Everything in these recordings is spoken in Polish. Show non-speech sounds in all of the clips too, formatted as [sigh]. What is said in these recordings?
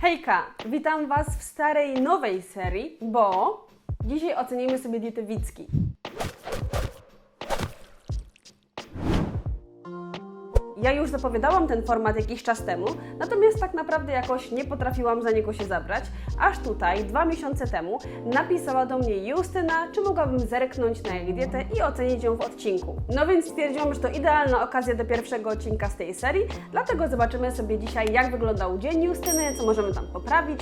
Hejka! Witam Was w starej, nowej serii, bo dzisiaj ocenimy sobie dietę Wicki. Ja już zapowiadałam ten format jakiś czas temu, natomiast tak naprawdę jakoś nie potrafiłam za niego się zabrać, aż tutaj, dwa miesiące temu, napisała do mnie Justyna, czy mogłabym zerknąć na jej dietę i ocenić ją w odcinku. No więc stwierdziłam, że to idealna okazja do pierwszego odcinka z tej serii, dlatego zobaczymy sobie dzisiaj, jak wyglądał dzień Justyny, co możemy tam poprawić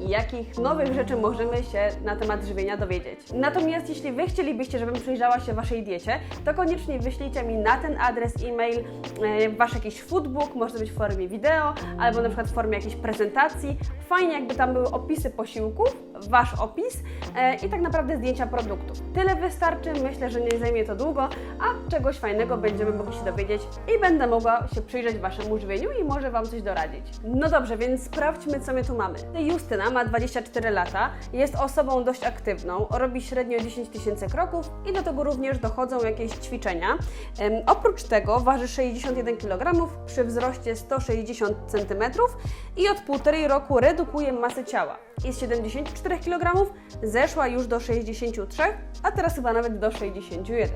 i jakich nowych rzeczy możemy się na temat żywienia dowiedzieć. Natomiast jeśli Wy chcielibyście, żebym przyjrzała się Waszej diecie, to koniecznie wyślijcie mi na ten adres e-mail e, Wasz jakiś foodbook, może być w formie wideo, albo na przykład w formie jakiejś prezentacji. Fajnie jakby tam były opisy posiłków, Wasz opis e, i tak naprawdę zdjęcia produktów. Tyle wystarczy, myślę, że nie zajmie to długo, a czegoś fajnego będziemy mogli się dowiedzieć i będę mogła się przyjrzeć Waszemu żywieniu i może Wam coś doradzić. No dobrze, więc sprawdźmy, co my tu mamy. Justyna ma 24 lata, jest osobą dość aktywną, robi średnio 10 tysięcy kroków i do tego również dochodzą jakieś ćwiczenia. Oprócz tego waży 61 kg przy wzroście 160 cm i od półtorej roku redukuje masę ciała. Jest 74 kg, zeszła już do 63, a teraz chyba nawet do 61.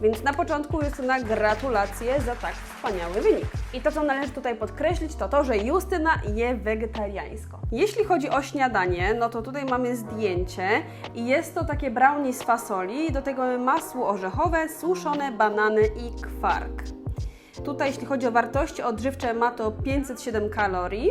Więc na początku Justyna gratulacje za tak wspaniały wynik. I to, co należy tutaj podkreślić, to to, że Justyna je wegetariańsko. Jeśli chodzi o śniadanie, no to tutaj mamy zdjęcie i jest to takie brownie z fasoli, do tego masło orzechowe, suszone banany i kwark. Tutaj, jeśli chodzi o wartości odżywcze, ma to 507 kalorii.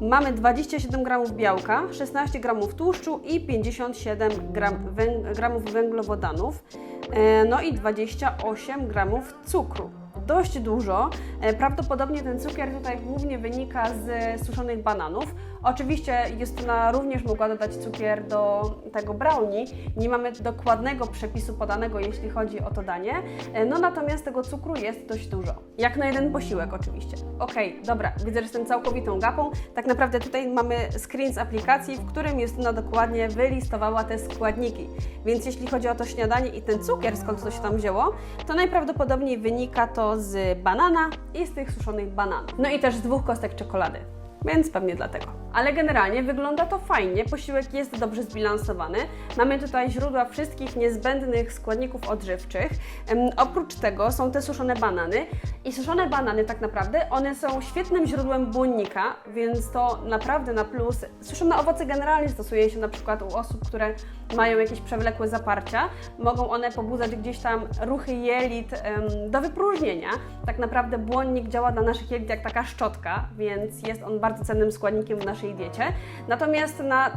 Mamy 27 gramów białka, 16 gramów tłuszczu i 57 gram, węg, gramów węglowodanów, e, no i 28 gramów cukru. Dość dużo. E, Prawdopodobnie ten cukier tutaj głównie wynika z suszonych bananów. Oczywiście Justyna również mogła dodać cukier do tego brownie. Nie mamy dokładnego przepisu podanego, jeśli chodzi o to danie. E, No natomiast tego cukru jest dość dużo. Jak na jeden posiłek oczywiście. Okej, dobra, widzę, że jestem całkowitą gapą. Tak naprawdę tutaj mamy screen z aplikacji, w którym Justyna dokładnie wylistowała te składniki. Więc jeśli chodzi o to śniadanie i ten cukier, skąd to się tam wzięło, to najprawdopodobniej wynika to z banana i z tych suszonych bananów. No i też z dwóch kostek czekolady. Więc pewnie dlatego. Ale generalnie wygląda to fajnie, posiłek jest dobrze zbilansowany. Mamy tutaj źródła wszystkich niezbędnych składników odżywczych. Oprócz tego są te suszone banany. I suszone banany tak naprawdę, one są świetnym źródłem błonnika, więc to naprawdę na plus. Suszone owoce generalnie stosuje się na przykład u osób, które mają jakieś przewlekłe zaparcia. Mogą one pobudzać gdzieś tam ruchy jelit do wypróżnienia. Tak naprawdę błonnik działa dla naszych jelit jak taka szczotka, więc jest on bardzo cennym składnikiem w naszej diecie. Natomiast na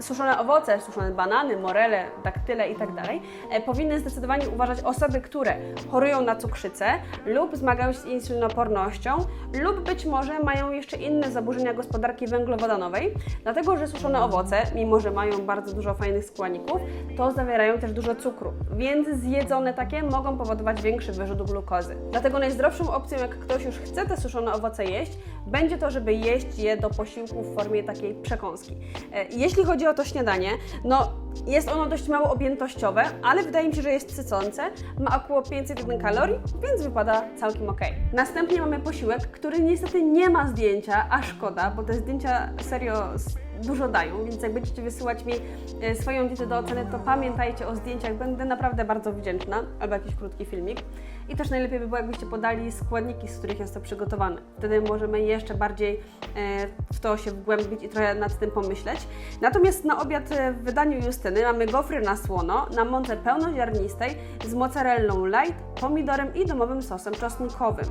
suszone owoce, suszone banany, morele, daktyle itd. E, powinny zdecydowanie uważać osoby, które chorują na cukrzycę lub zmagają się z insulinopornością lub być może mają jeszcze inne zaburzenia gospodarki węglowodanowej, dlatego że suszone owoce, mimo że mają bardzo dużo fajnych składników, to zawierają też dużo cukru, więc zjedzone takie mogą powodować większy wyrzut glukozy. Dlatego najzdrowszą opcją, jak ktoś już chce te suszone owoce jeść, będzie to, żeby jeść je do posiłku w formie takiej przekąski. E, Jeśli chodzi o to śniadanie, no jest ono dość mało objętościowe, ale wydaje mi się, że jest sycące. Ma około 501 kalorii, więc wypada całkiem ok. Następnie mamy posiłek, który niestety nie ma zdjęcia, a szkoda, bo te zdjęcia serio dużo dają, więc jak będziecie wysyłać mi e, swoją dietę do oceny, to pamiętajcie o zdjęciach, będę naprawdę bardzo wdzięczna, albo jakiś krótki filmik. I też najlepiej by było, jakbyście podali składniki, z których jest to przygotowane. Wtedy możemy jeszcze bardziej e, w to się wgłębić i trochę nad tym pomyśleć. Natomiast na obiad e, w wydaniu Justyny mamy gofry na słono, na mące pełnoziarnistej z mozzarellą light, pomidorem i domowym sosem czosnkowym.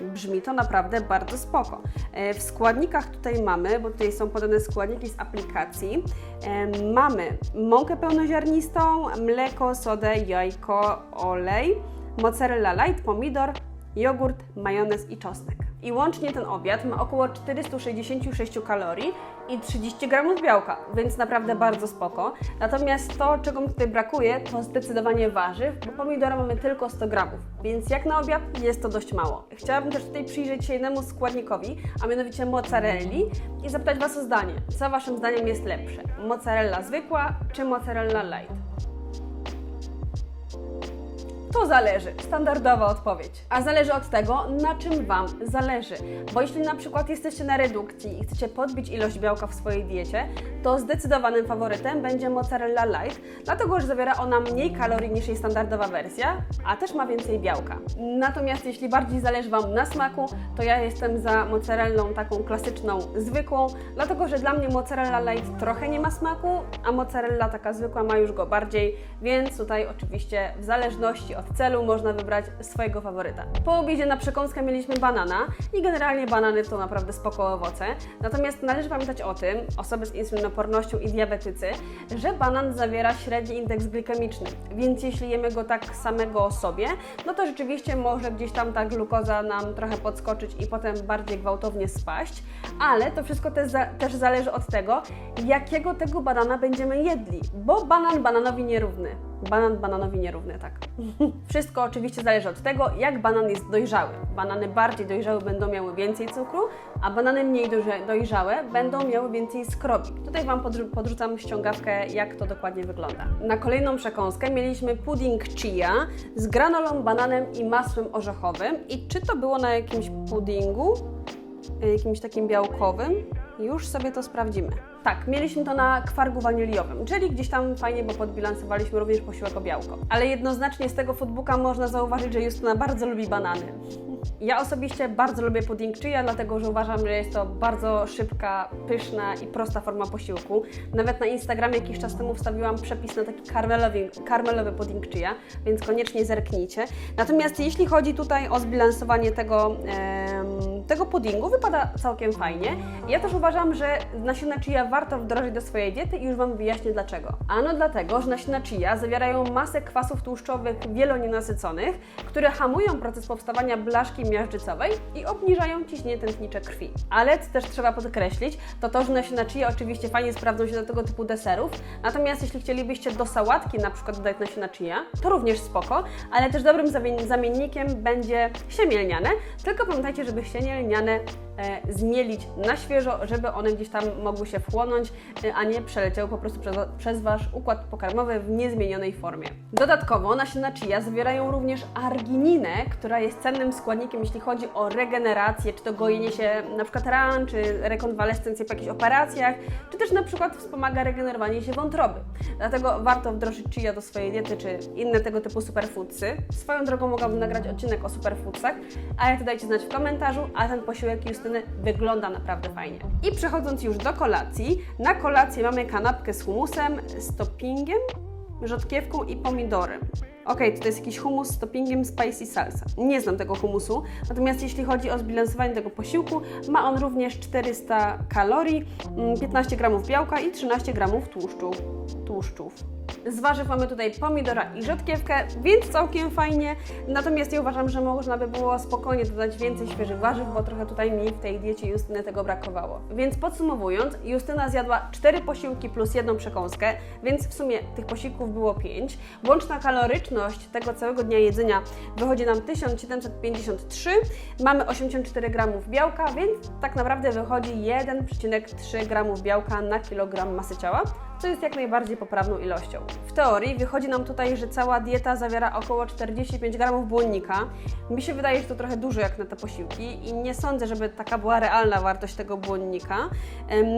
Brzmi to naprawdę bardzo spoko. E, W składnikach tutaj mamy, bo tutaj są podane składniki z aplikacji, e, mamy mąkę pełnoziarnistą, mleko, sodę, jajko, olej, mozzarella light, pomidor, jogurt, majonez i czosnek. I łącznie ten obiad ma około 466 kalorii i 30 gramów białka, więc naprawdę bardzo spoko. Natomiast to, czego mi tutaj brakuje, to zdecydowanie warzyw, bo pomidora mamy tylko 100 gramów, więc jak na obiad jest to dość mało. Chciałabym też tutaj przyjrzeć się jednemu składnikowi, a mianowicie mozzarelli i zapytać Was o zdanie. Co Waszym zdaniem jest lepsze? Mozzarella zwykła czy mozzarella light? To zależy. Standardowa odpowiedź. A zależy od tego, na czym Wam zależy. Bo jeśli na przykład jesteście na redukcji i chcecie podbić ilość białka w swojej diecie, to zdecydowanym faworytem będzie mozzarella light, dlatego że zawiera ona mniej kalorii niż jej standardowa wersja, a też ma więcej białka. Natomiast jeśli bardziej zależy Wam na smaku, to ja jestem za mozzarellą taką klasyczną, zwykłą, dlatego że dla mnie mozzarella light trochę nie ma smaku, a mozzarella taka zwykła ma już go bardziej, więc tutaj oczywiście w zależności od celu można wybrać swojego faworyta. Po obiedzie na przekąskę mieliśmy banana i generalnie banany to naprawdę spoko owoce. Natomiast należy pamiętać o tym, osoby z insulinopornością i diabetycy, że banan zawiera średni indeks glikemiczny, więc jeśli jemy go tak samego sobie, no to rzeczywiście może gdzieś tam ta glukoza nam trochę podskoczyć i potem bardziej gwałtownie spaść, ale to wszystko też, za, też zależy od tego, jakiego tego banana będziemy jedli, bo banan bananowi nierówny. Banan bananowi nierówny, tak. [laughs] Wszystko oczywiście zależy od tego, jak banan jest dojrzały. Banany bardziej dojrzałe będą miały więcej cukru, a banany mniej dojrzałe będą miały więcej skrobi. Tutaj Wam podrzu- podrzucam ściągawkę, jak to dokładnie wygląda. Na kolejną przekąskę mieliśmy pudding chia z granolą, bananem i masłem orzechowym. I czy to było na jakimś puddingu? Y, jakimś takim białkowym. Już sobie to sprawdzimy. Tak, mieliśmy to na kwargu waniliowym, czyli gdzieś tam fajnie, bo podbilansowaliśmy również posiłek o białko. Ale jednoznacznie z tego foodbooka można zauważyć, że Justyna bardzo lubi banany. Ja osobiście bardzo lubię pudding chia, dlatego że uważam, że jest to bardzo szybka, pyszna i prosta forma posiłku. Nawet na Instagramie jakiś czas temu wstawiłam przepis na taki karmelowy, karmelowy pudding chia, więc koniecznie zerknijcie. Natomiast jeśli chodzi tutaj o zbilansowanie tego, em, tego puddingu, wypada całkiem fajnie. Ja też uważam, że nasiona chia warto wdrożyć do swojej diety i już Wam wyjaśnię dlaczego. Ano dlatego, że nasiona chia zawierają masę kwasów tłuszczowych wielonienasyconych, które hamują proces powstawania blaszki miażdżycowej i obniżają ciśnienie tętnicze krwi. Ale co też trzeba podkreślić, to to, że nasiona chia oczywiście fajnie sprawdzą się do tego typu deserów, natomiast jeśli chcielibyście do sałatki na przykład dodać nasiona chia, to również spoko, ale też dobrym zamien- zamiennikiem będzie siemię lniane, tylko pamiętajcie, żeby siemię lniane e, zmielić na świeżo, żeby one gdzieś tam mogły się wchłonąć, e, a nie przeleciały po prostu przez, przez Wasz układ pokarmowy w niezmienionej formie. Dodatkowo nasiona chia zawierają również argininę, która jest cennym składnikiem, jeśli chodzi o regenerację, czy to gojenie się na przykład ran, czy rekonwalescencję po jakichś operacjach, czy też na przykład wspomaga regenerowanie się wątroby. Dlatego warto wdrożyć chia do swojej diety, czy inne tego typu superfoodsy. Swoją drogą mogłabym nagrać odcinek o superfoodsach, ale to dajcie znać w komentarzu, a ten posiłek Justyny wygląda naprawdę fajnie. I przechodząc już do kolacji, na kolację mamy kanapkę z humusem, z toppingiem, rzodkiewką i pomidorem. Ok, to jest jakiś humus z toppingiem spicy salsa. Nie znam tego humusu, natomiast jeśli chodzi o zbilansowanie tego posiłku, ma on również 400 kalorii, mm, 15 gramów białka i 13 gramów tłuszczu. tłuszczów. Z warzyw mamy tutaj pomidora i rzodkiewkę, więc całkiem fajnie. Natomiast ja uważam, że można by było spokojnie dodać więcej świeżych warzyw, bo trochę tutaj mi w tej diecie Justyny tego brakowało. Więc podsumowując, Justyna zjadła 4 posiłki plus jedną przekąskę, więc w sumie tych posiłków było 5. Łączna kaloryczność tego całego dnia jedzenia wychodzi nam 1753. Mamy 84 gramów białka, więc tak naprawdę wychodzi 1,3 gramów białka na kilogram masy ciała co jest jak najbardziej poprawną ilością. W teorii wychodzi nam tutaj, że cała dieta zawiera około 45 gramów błonnika. Mi się wydaje, że to trochę dużo jak na te posiłki i nie sądzę, żeby taka była realna wartość tego błonnika.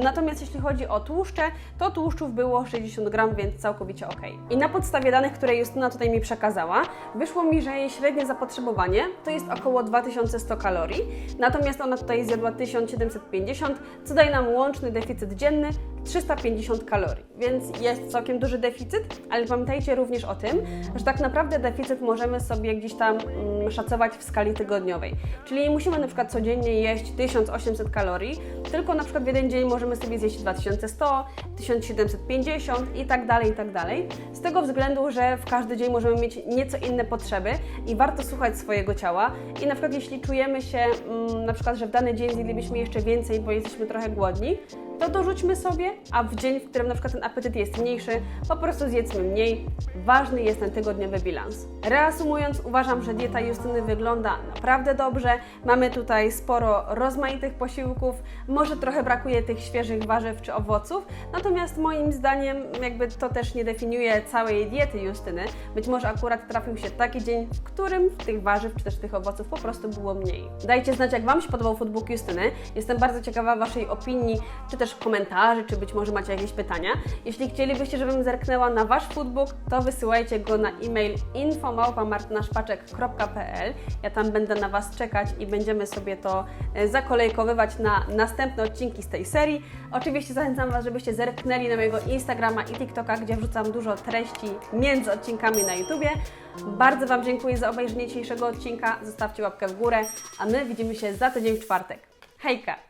Natomiast jeśli chodzi o tłuszcze, to tłuszczów było 60 gram, więc całkowicie ok. I na podstawie danych, które Justyna tutaj mi przekazała, wyszło mi, że jej średnie zapotrzebowanie to jest około 2100 kalorii, natomiast ona tutaj zjadła 1750, co daje nam łączny deficyt dzienny 350 kalorii, więc jest całkiem duży deficyt, ale pamiętajcie również o tym, że tak naprawdę deficyt możemy sobie gdzieś tam mm, szacować w skali tygodniowej. Czyli nie musimy na przykład codziennie jeść 1800 kalorii, tylko na przykład w jeden dzień możemy sobie zjeść 2100, 1750 i tak dalej, i tak dalej. Z tego względu, że w każdy dzień możemy mieć nieco inne potrzeby i warto słuchać swojego ciała. I na przykład jeśli czujemy się mm, na przykład, że w dany dzień zjedlibyśmy jeszcze więcej, bo jesteśmy trochę głodni, to dorzućmy sobie, a w dzień, w którym na przykład ten apetyt jest mniejszy, po prostu zjedzmy mniej. Ważny jest ten tygodniowy bilans. Reasumując, uważam, że dieta Justyny wygląda naprawdę dobrze. Mamy tutaj sporo rozmaitych posiłków, może trochę brakuje tych świeżych warzyw czy owoców, natomiast moim zdaniem jakby to też nie definiuje całej diety Justyny. Być może akurat trafił się taki dzień, w którym tych warzyw czy też tych owoców po prostu było mniej. Dajcie znać, jak Wam się podobał foodbook Justyny. Jestem bardzo ciekawa Waszej opinii, czy też komentarzy, czy być może macie jakieś pytania. Jeśli chcielibyście, żebym zerknęła na Wasz foodbook, to wysyłajcie go na e-mail infomałpa.martynaszpaczek.pl Ja tam będę na Was czekać i będziemy sobie to e, zakolejkowywać na następne odcinki z tej serii. Oczywiście zachęcam Was, żebyście zerknęli na mojego Instagrama i TikToka, gdzie wrzucam dużo treści między odcinkami na YouTubie. Bardzo Wam dziękuję za obejrzenie dzisiejszego odcinka. Zostawcie łapkę w górę, a my widzimy się za tydzień w czwartek. Hejka!